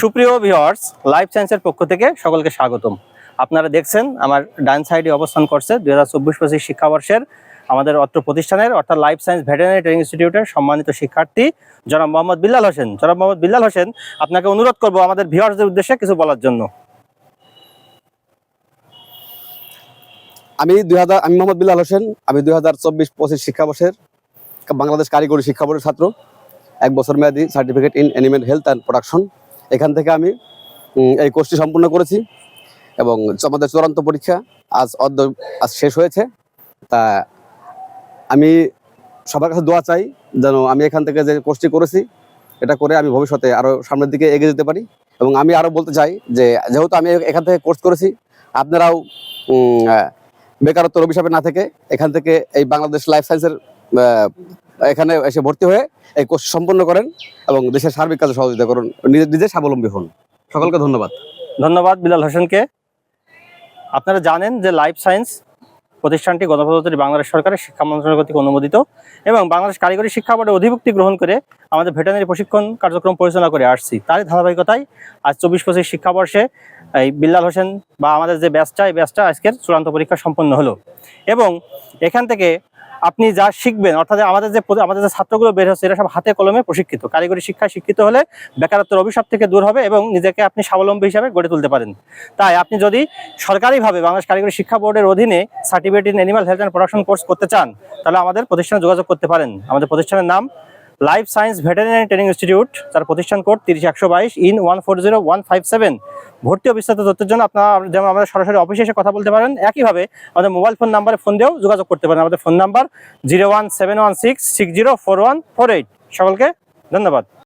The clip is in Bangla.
সুপ্রিয় ভিউয়ার্স লাইফ সায়েন্সের পক্ষ থেকে সকলকে স্বাগতম। আপনারা দেখছেন আমার ডান সাইডে অবস্থান করছে দুই হাজার চব্বিশ পঁচিশ শিক্ষাবর্ষের আমাদের অত্র প্রতিষ্ঠানের, অর্থাৎ লাইফ সায়েন্স ভেটেরিনারি ট্রেনিং ইনস্টিটিউটের সম্মানিত শিক্ষার্থী জনাব মোহাম্মদ বিল্লাল হোসেন। জনাব মোহাম্মদ বিল্লাল হোসেন, আপনাকে অনুরোধ করব আমাদের ভিউয়ার্সদের উদ্দেশ্যে কিছু বলার জন্য। আমি দুই হাজার, আমি মোহাম্মদ বিল্লাল হোসেন, আমি দুই হাজার চব্বিশ পঁচিশ শিক্ষাবর্ষের বাংলাদেশ কারিগরি শিক্ষা বোর্ডের ছাত্র। এক বছর মেয়াদি certificate in animal health and production এখান থেকে আমি এই কোর্সটি সম্পূর্ণ করেছি এবং আমাদের চূড়ান্ত পরীক্ষা আজ অর্ধ, আজ শেষ হয়েছে। তা আমি সবার কাছে দোয়া চাই যেন আমি এখান থেকে যে কোর্সটি করেছি, এটা করে আমি ভবিষ্যতে আরও সামনের দিকে এগিয়ে যেতে পারি এবং আমি আরও বলতে চাই যে, যেহেতু আমি এখান থেকে কোর্স করেছি, আপনারাও বেকারত্বের অভিশাপে না থেকে এখান থেকে এই বাংলাদেশ লাইফ সায়েন্সের এখানে এসে ভর্তি হয়ে এই কোর্স সম্পন্ন করেন এবং দেশের সার্বিক কাজে সহযোগিতা করুন। নিজে নিজে স্বাবলম্বী হন। সকলকে ধন্যবাদ। ধন্যবাদ বিলাল হোসেনকে। আপনারা জানেন যে লাইফ সায়েন্স প্রতিষ্ঠানটি গণপ্রজাতন্ত্রী বাংলাদেশ সরকারের শিক্ষা মন্ত্রণালয় কর্তৃক অনুমোদিত এবং বাংলাদেশ কারিগরি শিক্ষা বোর্ডে অধিভুক্তি গ্রহণ করে আমাদের ভেটেনারি প্রশিক্ষণ কার্যক্রম পরিচালনা করে আসছি। তারই ধারাবাহিকতায় আজ চব্বিশ পঁচিশ শিক্ষাবর্ষে এই বিল্লাল হোসেন বা আমাদের যে ব্যাচটা, এই ব্যাচটা আজকের চূড়ান্ত পরীক্ষা সম্পন্ন হলো। এবং এখান থেকে আপনি যা শিখবেন, অর্থাৎ আমাদের যে আমাদের যে ছাত্রগুলো বের হচ্ছে, এরা সব হাতে কলমে প্রশিক্ষিত। কারিগরি শিক্ষায় শিক্ষিত হলে বেকারত্বের অভিশাপ থেকে দূর হবে এবং নিজেকে আপনি স্বাবলম্বী হিসাবে গড়ে তুলতে পারেন। তাই আপনি যদি সরকারিভাবে বাংলাদেশ কারিগরি শিক্ষা বোর্ডের অধীনে certificate in animal health and production course করতে চান, তাহলে আমাদের প্রতিষ্ঠানে যোগাযোগ করতে পারেন। আমাদের প্রতিষ্ঠানের নাম life science veterinary training institute তার প্রতিষ্ঠান কোড তিরিশ একশো বাইশ in one four zero one five seven ভর্তি ও বিস্তারিত তথ্যের জন্য আপনারা, যেমন আমাদের সরাসরি অফিসে এসে কথা বলতে পারেন, একইভাবে আমাদের মোবাইল ফোন নাম্বারে ফোন দিয়েও যোগাযোগ করতে পারেন। আমাদের phone number zero one seven one six six zero four one four eight সকলকে ধন্যবাদ।